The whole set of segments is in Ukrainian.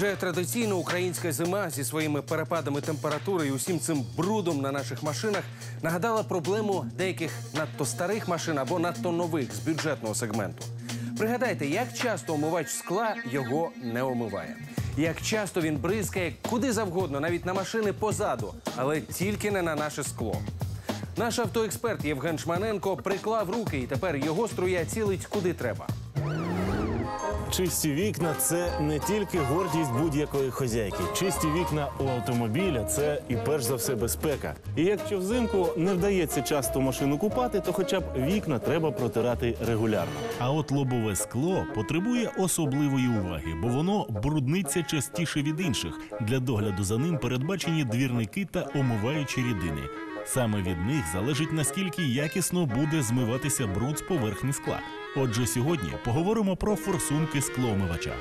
Вже традиційно українська зима зі своїми перепадами температури і усім цим брудом на наших машинах нагадала проблему деяких надто старих машин або надто нових з бюджетного сегменту. Пригадайте, як часто омивач скла його не омиває. Як часто він бризкає куди завгодно, навіть на машини позаду, але тільки не на наше скло. Наш автоексперт Євген Шманенко приклав руки, і тепер його струя цілить куди треба. Чисті вікна це не тільки гордість будь-якої хозяйки. Чисті вікна у автомобіля це і перш за все безпека. І якщо взимку не вдається часто машину купати, то хоча б вікна треба протирати регулярно. А от лобове скло потребує особливої уваги, бо воно брудниться частіше від інших. Для догляду за ним передбачені двірники та омиваючі рідини. Саме від них залежить наскільки якісно буде змиватися бруд з поверхні скла. Отже, сьогодні поговоримо про форсунки скломивача.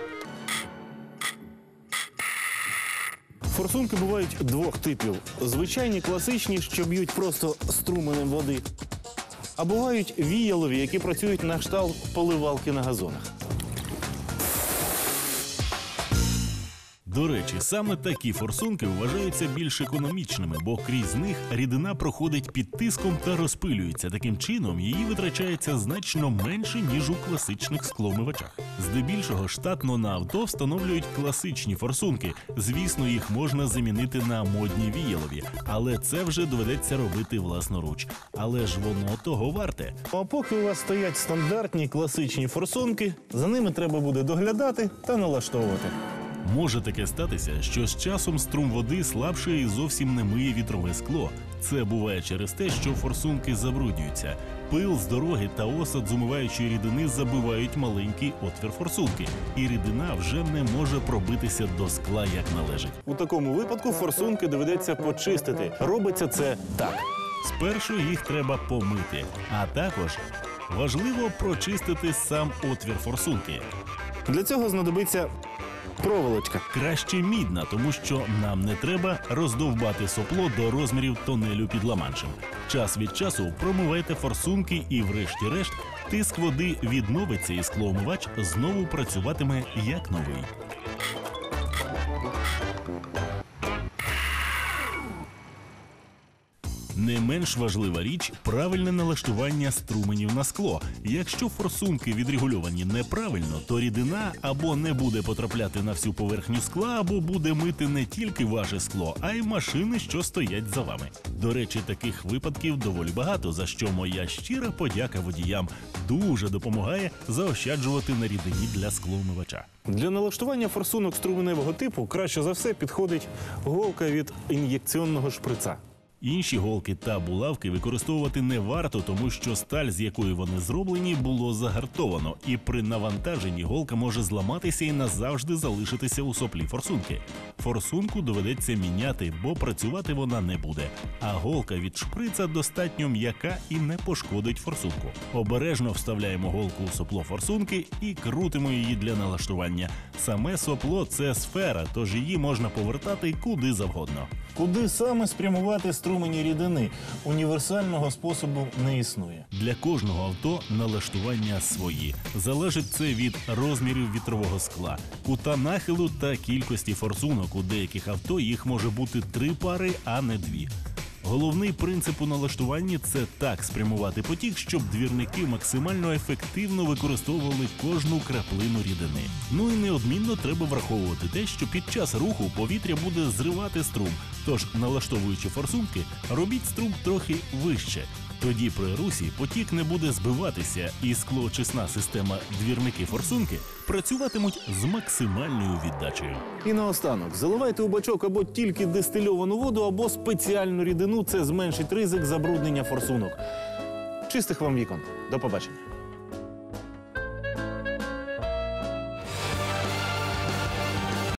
Форсунки бувають двох типів: звичайні класичні, що б'ють просто струменем води. А бувають віялові, які працюють на кшталт поливалки на газонах. До речі, саме такі форсунки вважаються більш економічними, бо крізь них рідина проходить під тиском та розпилюється. Таким чином її витрачається значно менше ніж у класичних скломивачах. Здебільшого штатно на авто встановлюють класичні форсунки. Звісно, їх можна замінити на модні віялові, але це вже доведеться робити власноруч. Але ж воно того варте. А поки у вас стоять стандартні класичні форсунки, за ними треба буде доглядати та налаштовувати. Може таке статися, що з часом струм води слабше і зовсім не миє вітрове скло. Це буває через те, що форсунки забруднюються. Пил з дороги та осад з умиваючої рідини забивають маленький отвір форсунки, і рідина вже не може пробитися до скла як належить. У такому випадку форсунки доведеться почистити. Робиться це так. Спершу їх треба помити, а також важливо прочистити сам отвір форсунки. Для цього знадобиться проволочка. Краще мідна, тому що нам не треба роздовбати сопло до розмірів тонелю під ламаншем. Час від часу промивайте форсунки і, врешті-решт, тиск води відновиться і склоомивач знову працюватиме як новий. Не менш важлива річ правильне налаштування струменів на скло. Якщо форсунки відрегульовані неправильно, то рідина або не буде потрапляти на всю поверхню скла, або буде мити не тільки ваше скло, а й машини, що стоять за вами. До речі, таких випадків доволі багато, за що моя щира подяка водіям дуже допомагає заощаджувати на рідині для склоомивача. Для налаштування форсунок струменевого типу краще за все підходить голка від ін'єкційного шприца. Інші голки та булавки використовувати не варто, тому що сталь, з якої вони зроблені, було загартовано, і при навантаженні голка може зламатися і назавжди залишитися у соплі форсунки. Форсунку доведеться міняти, бо працювати вона не буде. А голка від шприца достатньо м'яка і не пошкодить форсунку. Обережно вставляємо голку у сопло форсунки і крутимо її для налаштування. Саме сопло це сфера, тож її можна повертати куди завгодно. Куди саме спрямувати струмені рідини? Універсального способу не існує. Для кожного авто налаштування свої. Залежить це від розмірів вітрового скла, кута нахилу та кількості форсунок. У деяких авто їх може бути три пари, а не дві. Головний принцип у налаштуванні це так спрямувати потік, щоб двірники максимально ефективно використовували кожну краплину рідини. Ну і неодмінно треба враховувати те, що під час руху повітря буде зривати струм. Тож, налаштовуючи форсунки, робіть струм трохи вище. Тоді при русі потік не буде збиватися, і склоочисна система двірники форсунки працюватимуть з максимальною віддачею. І наостанок заливайте у бачок або тільки дистильовану воду, або спеціальну рідину. Це зменшить ризик забруднення форсунок. Чистих вам вікон. До побачення.